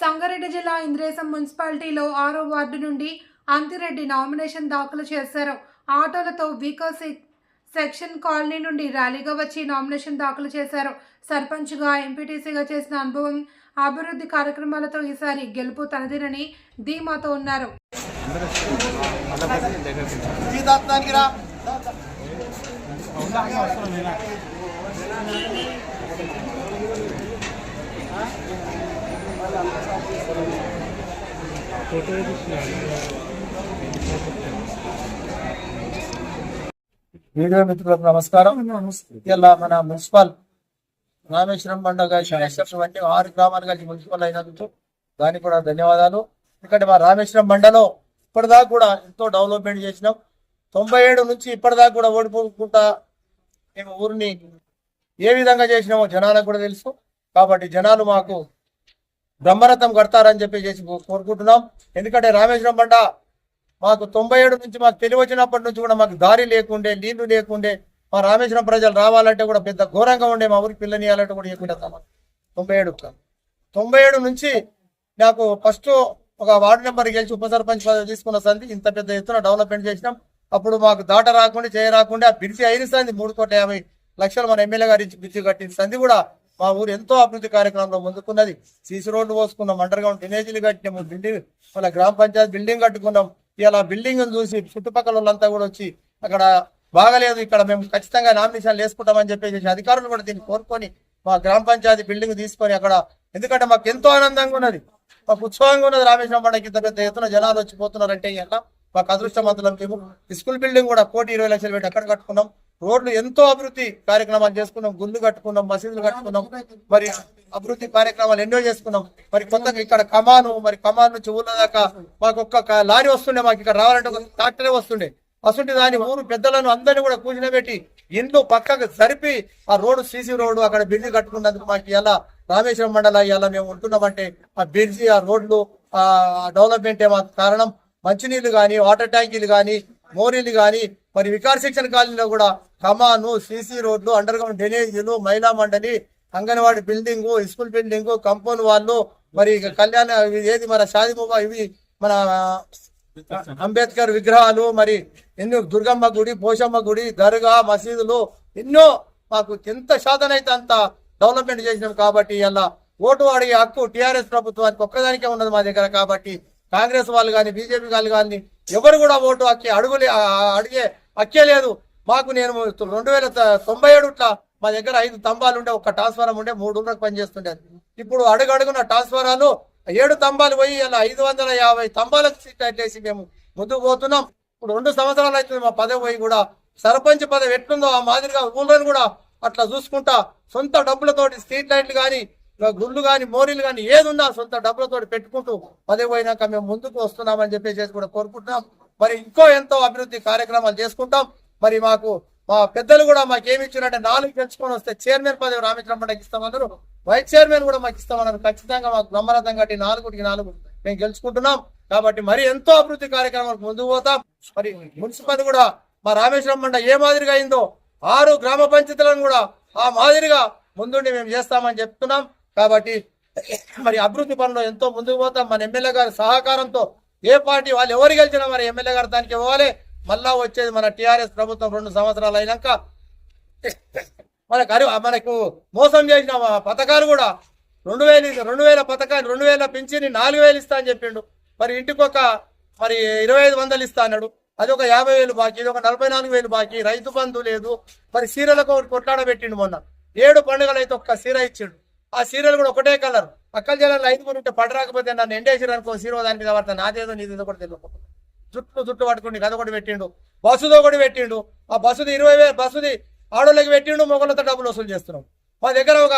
సంగారెడ్డి జిల్లా ఇంద్రేశం మున్సిపాలిటీలో ఆరో వార్డు నుండి అంతిరెడ్డి నామినేషన్ దాఖలు చేశారు. ఆటోలతో వీకో సెక్షన్ కాలనీ నుండి ర్యాలీగా వచ్చి నామినేషన్ దాఖలు చేశారు. సర్పంచ్గా ఎంపీటీసీగా చేసిన అనుభవం అభివృద్ధి కార్యక్రమాలతో ఈసారి గెలుపు తనదినని ధీమాతో ఉన్నారు. జీతాత్మానికి వీడియో మిత్రులకు నమస్కారం. ఇలా మన మున్సిపల్ రామేశ్వరం పండుగ అంటే ఆరు గ్రామాలు కలిసి మున్సిపల్ అయినందుకు దానికి కూడా ధన్యవాదాలు. ఎందుకంటే మా రామేశ్వరం మండలో ఇప్పటిదాకా కూడా ఎంతో డెవలప్మెంట్ చేసినాం. తొంభై ఏడు నుంచి ఇప్పటిదాకా కూడా ఓడిపోకుండా మేము ఊరిని ఏ విధంగా చేసినామో జనాలకు కూడా తెలుసు. కాబట్టి జనాలు మాకు బ్రహ్మరథం కడతారని చెప్పి చేసి కోరుకుంటున్నాం. ఎందుకంటే రామేశ్వరం బండ మాకు తొంభై ఏడు నుంచి మాకు తెలివి వచ్చినప్పటి నుంచి కూడా మాకు దారి లేకుండే నీళ్ళు లేకుండే మా రామేశ్వరం ప్రజలు రావాలంటే కూడా పెద్ద ఘోరంగా ఉండే మా ఊరికి పిల్లనియాలంటే కూడా ఎక్కువ తొంభై ఏడు తొంభై ఏడు నుంచి నాకు ఫస్ట్ ఒక వార్డు నెంబర్ గెలిచి ఉప సర్పంచ్ పదవి తీసుకున్న సంది ఇంత పెద్ద ఎత్తున డెవలప్మెంట్ చేసినాం. అప్పుడు మాకు దాట రాకుండా చేయ రాకుండా ఆ అయిన సంది మూడు కోట్ల యాభై లక్షలు మన ఎమ్మెల్యే గారి నుంచి కట్టిన సంది కూడా మా ఊరు ఎంతో అభివృద్ధి కార్యక్రమంలో ముందుకున్నది. సీసీ రోడ్డు పోసుకున్నాం అండర్ గ్రౌండ్ డ్రైనేజీలు కట్టినాము బిల్డింగ్ మన గ్రామ పంచాయతీ బిల్డింగ్ కట్టుకున్నాం. ఇలా బిల్డింగ్ చూసి చుట్టుపక్కల వాళ్ళంతా కూడా వచ్చి అక్కడ బాగలేదు ఇక్కడ మేము ఖచ్చితంగా నామినేషన్లు వేసుకుంటామని చెప్పేసి అధికారులు కూడా దీన్ని కోరుకొని మా గ్రామ పంచాయతీ బిల్డింగ్ తీసుకొని అక్కడ ఎందుకంటే మాకు ఎంతో ఆనందంగా ఉన్నది. మాకు ఉత్సవంగా ఉన్నది. రామేశ్వరం పండుగ ఇంత పెద్ద ఎత్తున జనాలు వచ్చి పోతున్నారంటే ఇలా మాకు అదృష్టవంతులం మేము. స్కూల్ బిల్డింగ్ కూడా కోటి ఇరవై లక్షలు పెట్టి అక్కడ కట్టుకున్నాం. రోడ్లు ఎంతో అభివృద్ధి కార్యక్రమాలు చేసుకున్నాం గుళ్ళు కట్టుకున్నాం మసీదులు కట్టుకున్నాం మరి అభివృద్ధి కార్యక్రమాలు ఎన్నో చేసుకున్నాం. మరి కొత్తగా ఇక్కడ కమాను మరి కమాన్ నుంచి ఊళ్ళ దాకా మాకు ఒక్క లారీ వస్తుండే మాకు ఇక్కడ రావాలంటే ఒక ట్రాక్టరే వస్తుండే. అసలు దాని ఊరు పెద్దలను అందరినీ కూడా కూర్చునబెట్టి ఇండ్లు పక్కకు జరిపి ఆ రోడ్డు సీసీ రోడ్డు అక్కడ బిల్డింగ్ కట్టుకున్నందుకు మాకు ఇలా రామేశ్వరం మండలం ఇలా మేము ఉంటున్నామంటే ఆ బ్రిడ్జి ఆ రోడ్లు ఆ డెవలప్మెంట్ ఏమో కారణం. మంచినీళ్ళు కానీ వాటర్ ట్యాంకీలు కానీ మోరీలు కానీ మరి వికార్ శిక్షణ కాలనీలో కూడా కమాను సీసీ రోడ్లు అండర్ గ్రౌండ్ డ్రైనేజీలు మహిళా మండలి anganwadi building school building compound వాళ్ళు మరి కళ్యాణ ఏది మన షాది ఇవి మన అంబేద్కర్ విగ్రహాలు మరి ఎన్నో దుర్గమ్మ గుడి పోషమ్మ గుడి దర్గా మసీదులు ఎన్నో మాకు ఎంత సాధన అయితే అంత డెవలప్మెంట్ చేసినాం కాబట్టి ఇలా ఓటు అడిగే హక్కు టిఆర్ఎస్ ప్రభుత్వానికి ఒక్కదానికే ఉన్నది మా దగ్గర కాబట్టి కాంగ్రెస్ వాళ్ళు కానీ బీజేపీ వాళ్ళు కానీ ఎవరు కూడా ఓటు హక్కి అడుగులే అడిగే హక్కే లేదు. మాకు నేను రెండు వేల తొంభై ఏడుట్లా మా దగ్గర ఐదు స్తంభాలు ఉండే ఒక ట్రాన్స్ఫారం ఉండే మూడు ఊళ్ళకి పనిచేస్తుండేది ఇప్పుడు అడుగడుగున ట్రాన్స్ఫారాలు ఏడు స్తంభాలు పోయి అలా ఐదు వందల యాభై స్తంభాలకు సీట్ అట్లేసి మేము ముందుకు పోతున్నాం. ఇప్పుడు రెండు సంవత్సరాలు అవుతుంది మా పదవి పోయి కూడా. సర్పంచ్ పదవి ఎట్లుందో ఆ మాదిరిగా ఊళ్ళని కూడా అట్లా చూసుకుంటా సొంత డబ్బులతోటి స్ట్రీట్ లైట్లు కానీ గుళ్ళు కానీ మోరీలు కానీ ఏది ఉన్నా సొంత డబ్బులతోటి పెట్టుకుంటూ పదవి పోయినాక మేము ముందుకు వస్తున్నామని చెప్పేసి కూడా కోరుకుంటున్నాం. మరి ఇంకో ఎంతో అభివృద్ధి కార్యక్రమాలు చేసుకుంటాం. మరి మాకు మా పెద్దలు కూడా మాకు ఏమి ఇచ్చారంటే నాలుగు గెలుచుకొని వస్తే చైర్మన్ పదవి రామచంద్రమ్మకి ఇస్తామన్నారు. వైస్ చైర్మన్ కూడా మాకు ఇస్తామన్నారు. ఖచ్చితంగా మాకు బ్రహ్మరథం కట్టి నాలుగుకి నాలుగు మేము గెలుచుకుంటున్నాం. కాబట్టి మరి ఎంతో అభివృద్ధి కార్యక్రమాలకు ముందుకు పోతాం. మరి మున్సిపల్ కూడా మా రామేశ్వరం మండ ఏ మాదిరిగా అయిందో ఆరు గ్రామ పంచాయతీలను కూడా ఆ మాదిరిగా ముందుండి మేము చేస్తామని చెప్తున్నాం. కాబట్టి మరి అభివృద్ధి పనులు ఎంతో ముందుకు పోతాం. మన ఎమ్మెల్యే గారి సహకారంతో ఏ పార్టీ వాళ్ళు ఎవరు గెలిచినా మరి ఎమ్మెల్యే గారు దానికి ఇవ్వాలి. మళ్ళా వచ్చేది మన టిఆర్ఎస్ ప్రభుత్వం రెండు సంవత్సరాలు అయినాక మనకు అరి మనకు మోసం చేసిన పథకాలు కూడా రెండు వేలు రెండు వేల పథకాన్ని రెండు వేల పెంచిని నాలుగు వేలు ఇస్తా అని చెప్పిండు. మరి ఇంటికి ఒక మరి ఇరవై ఐదు వందలు ఇస్తా అన్నాడు. అది ఒక యాభై వేలు బాకీ ఇది ఒక నలభై నాలుగు వేలు బాకీ. రైతు బంధు లేదు. మరి సీరలకు ఒకటి కొట్లాడ పెట్టిండు మొన్న. ఏడు పండుగలు అయితే ఒక్క సీర ఇచ్చిండు. ఆ సీరియల్ కూడా ఒకటే కలర్. పక్కల జిల్లాలో ఐదుగురు ఉంటే పడరాకపోతే నన్ను ఎండేసారు అనుకో సీరో దాని మీద పడతా నాదేదో నీదేదో కూడా తెలియదు జుట్టు జుట్టు పట్టుకుని కథ ఒకటి పెట్టిండు. బస్సుతో ఒకటి పెట్టిండు. ఆ బస్సుది ఇరవై వేలు బస్సుది ఆడోళ్ళకి పెట్టిండు మొగలతో డబ్బులు వసూలు చేస్తున్నాం. మా దగ్గర ఒక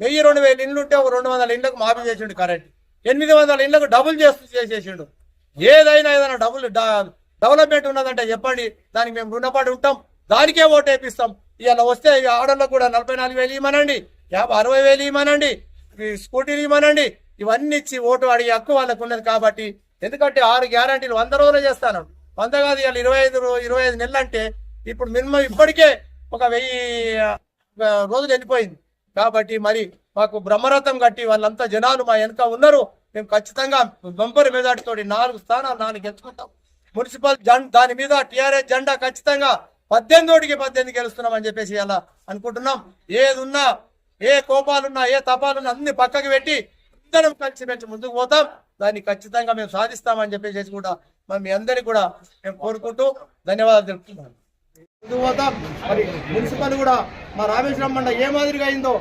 వెయ్యి రెండు వేలు ఇండ్లు ఉంటే ఒక రెండు వందల ఇండ్లకు మాఫీ చేసిండు కరెంట్. ఎనిమిది వందల ఇండ్లకు డబుల్ చేస్తూ చేసేసిండు. ఏదైనా ఏదైనా డబుల్ డెవలప్మెంట్ ఉన్నదంటే చెప్పండి. దానికి మేము రుణపడి ఉంటాం. దానికే ఓటు వేపిస్తాం ఇవాళ వస్తే ఆడోళ్ళకు కూడా నలభై నాలుగు వేలు ఇవ్వమనండి. యాభై అరవై వేలు ఇవ్వనండి. ఈ స్కూటీలు ఇవ్వనండి. ఇవన్నీ ఇచ్చి ఓటు అడిగే హక్కు వాళ్ళకు ఉన్నది కాబట్టి ఎందుకంటే ఆరు గ్యారంటీలు వంద రోజులు చేస్తాను. వంద కాదు ఇవాళ ఇరవై ఐదు ఇరవై ఐదు నెలలు అంటే ఇప్పుడు మినిమం ఇప్పటికే ఒక వెయ్యి రోజులు వెళ్ళిపోయింది కాబట్టి మరి మాకు బ్రహ్మరథం కట్టి వాళ్ళంతా జనాలు మా వెనుక ఉన్నారు. మేము ఖచ్చితంగా బంపర్ మెజార్టీ నాలుగు స్థానాలు నాలుగు గెలుచుకుంటాం. మున్సిపల్ జెండా దాని మీద టిఆర్ఎస్ జెండా ఖచ్చితంగా పద్దెనిమిది ఓటికి పద్దెనిమిది గెలుస్తున్నాం చెప్పేసి అలా అనుకుంటున్నాం. ఏది ఉన్నా ఏ కోపాలున్నా ఏ తపాలున్నా అన్ని పక్కకు పెట్టి అందరం కలిసి పెట్టి ముందుకు పోతాం. దాన్ని ఖచ్చితంగా మేము సాధిస్తామని చెప్పేసి కూడా మరి మీ అందరికి కూడా మేము కోరుకుంటూ ధన్యవాదాలు తెలుపుతున్నాను. ముందుకు పోతాం. మరి మున్సిపల్ కూడా మా రామేశ్వరం మండ ఏ మాదిరిగా అయిందో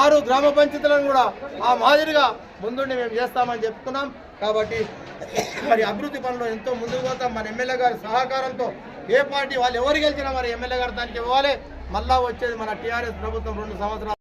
ఆరు గ్రామ పంచాయతీలను కూడా ఆ మాదిరిగా ముందుండి మేము చేస్తామని చెప్తున్నాం కాబట్టి మరి అభివృద్ధి పనులు ఎంతో ముందుకు పోతాం. మన ఎమ్మెల్యే గారి సహకారంతో ఏ పార్టీ వాళ్ళు ఎవరు గెలిచినా మరి ఎమ్మెల్యే గారు దానికి ఇవ్వాలి. మళ్ళా వచ్చేది మన టీఆర్ఎస్ ప్రభుత్వం రెండు సంవత్సరాలు.